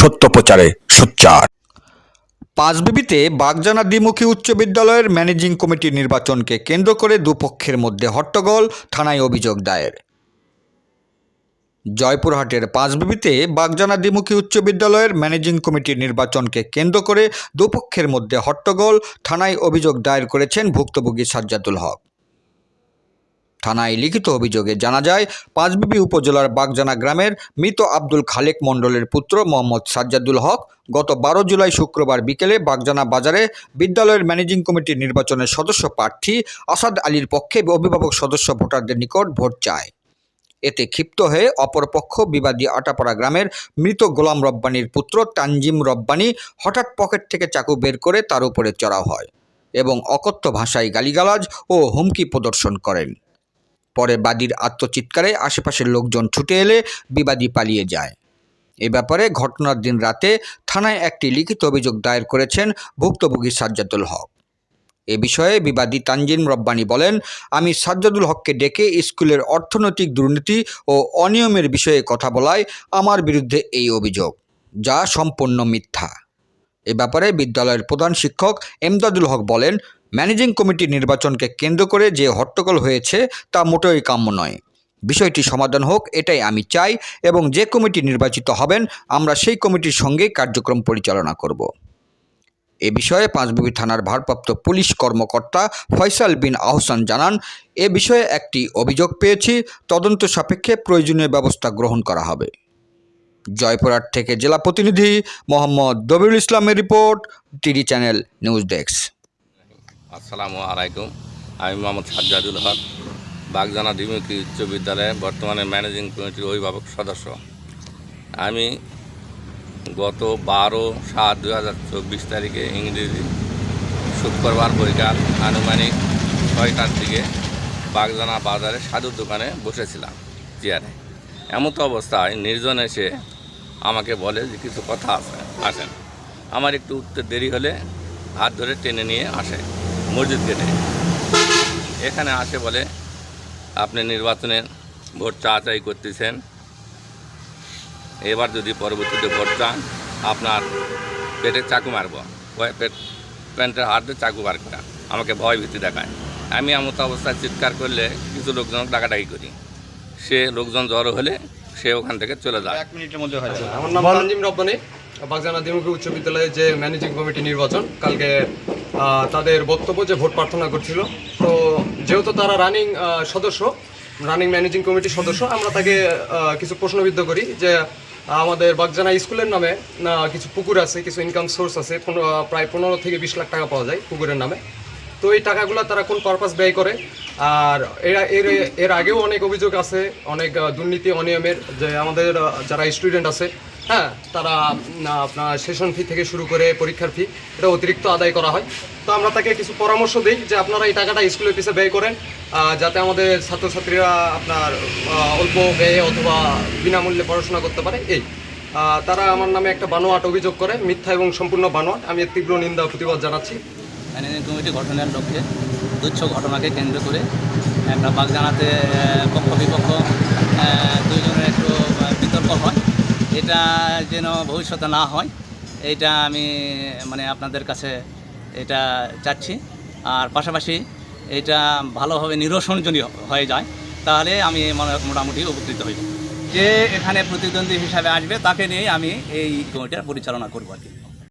সত্য প্রচারে সোচ্চার। পাঁচবিবিতে বাগজানা দ্বিমুখী উচ্চ বিদ্যালয়ের ম্যানেজিং কমিটির নির্বাচনকে কেন্দ্র করে দুপক্ষের মধ্যে হট্টগোল, থানায় অভিযোগ দায়ের। জয়পুরহাটের পাঁচবিবিতে বাগজানা দ্বিমুখী উচ্চ বিদ্যালয়ের ম্যানেজিং কমিটির নির্বাচনকে কেন্দ্র করে দুপক্ষের মধ্যে হট্টগোল, থানায় অভিযোগ দায়ের করেছেন ভুক্তভোগী সাজ্জাদুল হক। থানায় লিখিত অভিযোগে জানা যায়, পাঁচবিবি উপজেলার বাগজানা গ্রামের মৃত আব্দুল খালেক মণ্ডলের পুত্র মোহাম্মদ সাজ্জাদুল হক গত বারো জুলাই শুক্রবার বিকেলে বাগজানা বাজারে বিদ্যালয়ের ম্যানেজিং কমিটির নির্বাচনের সদস্য প্রার্থী আসাদ আলীর পক্ষে অভিভাবক সদস্য ভোটারদের নিকট ভোট চায়। এতে ক্ষিপ্ত হয়ে অপরপক্ষ বিবাদী আটাপাড়া গ্রামের মৃত গোলাম রব্বানির পুত্র তানজিম রব্বানি হঠাৎ পকেট থেকে চাকু বের করে তার উপরে চড়া হয় এবং অকথ্য ভাষায় গালিগালাজ ও হুমকি প্রদর্শন করেন। পরে বাদীর আত্মচিৎকারে আশেপাশের লোকজন ছুটে এলে বিবাদী পালিয়ে যায়। এ ব্যাপারে ঘটনার দিন রাতে থানায় একটি লিখিত অভিযোগ দায়ের করেছেন ভুক্তভোগী সাজ্জাদুল হক। এ বিষয়ে বিবাদী তানজিম রব্বানি বলেন, আমি সাজ্জাদুল হককে ডেকে স্কুলের অর্থনৈতিক দুর্নীতি ও অনিয়মের বিষয়ে কথা বলায় আমার বিরুদ্ধে এই অভিযোগ, যা সম্পূর্ণ মিথ্যা। এ ব্যাপারে বিদ্যালয়ের প্রধান শিক্ষক এমদাদুল হক বলেন ম্যানেজিং কমিটির নির্বাচনকে কেন্দ্র করে যে হট্টগোল হয়েছে তা মোটেই কাম্য নয়। বিষয়টি সমাধান হোক, এটাই আমি চাই এবং যে কমিটি নির্বাচিত হবেন, আমরা সেই কমিটির সঙ্গেই কার্যক্রম পরিচালনা করব। এ বিষয়ে পাঁচবিবি থানার ভারপ্রাপ্ত পুলিশ কর্মকর্তা ফয়সাল বিন আহসান জানান, এ বিষয়ে একটি অভিযোগ পেয়েছি, তদন্ত সাপেক্ষে প্রয়োজনীয় ব্যবস্থা গ্রহণ করা হবে। জয়পুরহাট থেকে জেলা প্রতিনিধি মোহাম্মদ দবিরুল ইসলামের রিপোর্ট টিডি চ্যানেল নিউজ ডেস্ক। আসসালামু আলাইকুম। আমি মোহাম্মদ সাজ্জাদুল হক, বাগজানা দ্বিমুখী উচ্চ বিদ্যালয়ে বর্তমানে ম্যানেজিং কমিটির অভিভাবক সদস্য। আমি গত বারো সাত দু হাজার চব্বিশ তারিখে ইংরেজি শুক্রবার বৈকাল আনুমানিক ছয়টার দিকে বাগজানা বাজারে সাধুর দোকানে বসেছিলাম চেয়ারে। এমত অবস্থায় নির্জন এসে আমাকে বলে যে কিছু কথা আছে, আসেন। আমার একটু উঠতে দেরি হলে হাত ধরে টেনে নিয়ে আসে মসজিদ গেটে এখানে আসে বলে আপনি নির্বাচনে ভোট চাচাই করতেছেন। এবার যদি পরবর্তীতে ভোট চান আপনার পেটে চাকু মারব। ভয় পেট প্যান্টের হাত দিয়ে চাকু বার করা আমাকে ভয় ভীতি দেখায়। আমি এমত অবস্থায় চিৎকার করলে কিছু লোকজন ডাকাডাকি করি। সে লোকজন জড়ো হলে সে ওখান থেকে চলে যায়। এক মিনিটের মধ্যে হয়ে যাবে। আমার নাম রব্বানি বাগজানা দ্বিমুখী উচ্চ বিদ্যালয়ের যে ম্যানেজিং কমিটি নির্বাচন কালকে তাদের বক্তব্য যে ভোট প্রার্থনা করছিল। তো যেহেতু তারা রানিং সদস্য রানিং ম্যানেজিং কমিটির সদস্য, আমরা তাকে কিছু প্রশ্নবিদ্ধ করি যে আমাদের বাগজানা স্কুলের নামে কিছু পুকুর আছে, কিছু ইনকাম সোর্স আছে প্রায় পনেরো থেকে বিশ লাখ টাকা পাওয়া যায় পুকুরের নামে। তো এই টাকাগুলো তারা কোন পারপাস ব্যয় করে? আর এরা, এর এর আগেও অনেক অভিযোগ আছে, অনেক দুর্নীতি অনিয়মের যে আমাদের যারা স্টুডেন্ট আছে হ্যাঁ তারা আপনার সেশন ফি থেকে শুরু করে পরীক্ষার ফি এটা অতিরিক্ত আদায় করা হয়। তো আমরা তাকে কিছু পরামর্শ দিই যে আপনারা এই টাকাটা স্কুলের পিছিয়ে ব্যয় করেন যাতে আমাদের ছাত্রছাত্রীরা আপনার অল্প ব্যয়ে অথবা বিনামূল্যে পড়াশোনা করতে পারে। এই। তারা আমার নামে একটা বানোয়াট অভিযোগ করে, মিথ্যা এবং সম্পূর্ণ বানোয়াট। আমি তীব্র নিন্দা প্রতিবাদ জানাচ্ছি। ম্যানেজিং কমিটি গঠনের লক্ষ্যে তুচ্ছ ঘটনাকে কেন্দ্র করে একটা বাগজানাতে আহ, পক্ষ বিপক্ষ দুইজনের একটু বিতর্ক হয়। এটা যেন ভবিষ্যতে না হয় এইটা আমি মানে আপনাদের কাছে এটা চাচ্ছি। আর পাশাপাশি এটা ভালোভাবে নিরসন যদি হয়ে যায় তাহলে আমি মনে মোটামুটি উপকৃত হইব যে এখানে প্রতিদ্বন্দ্বী হিসাবে আসবে তাকে নিয়েই আমি এই কমিটির পরিচালনা করব আর কি।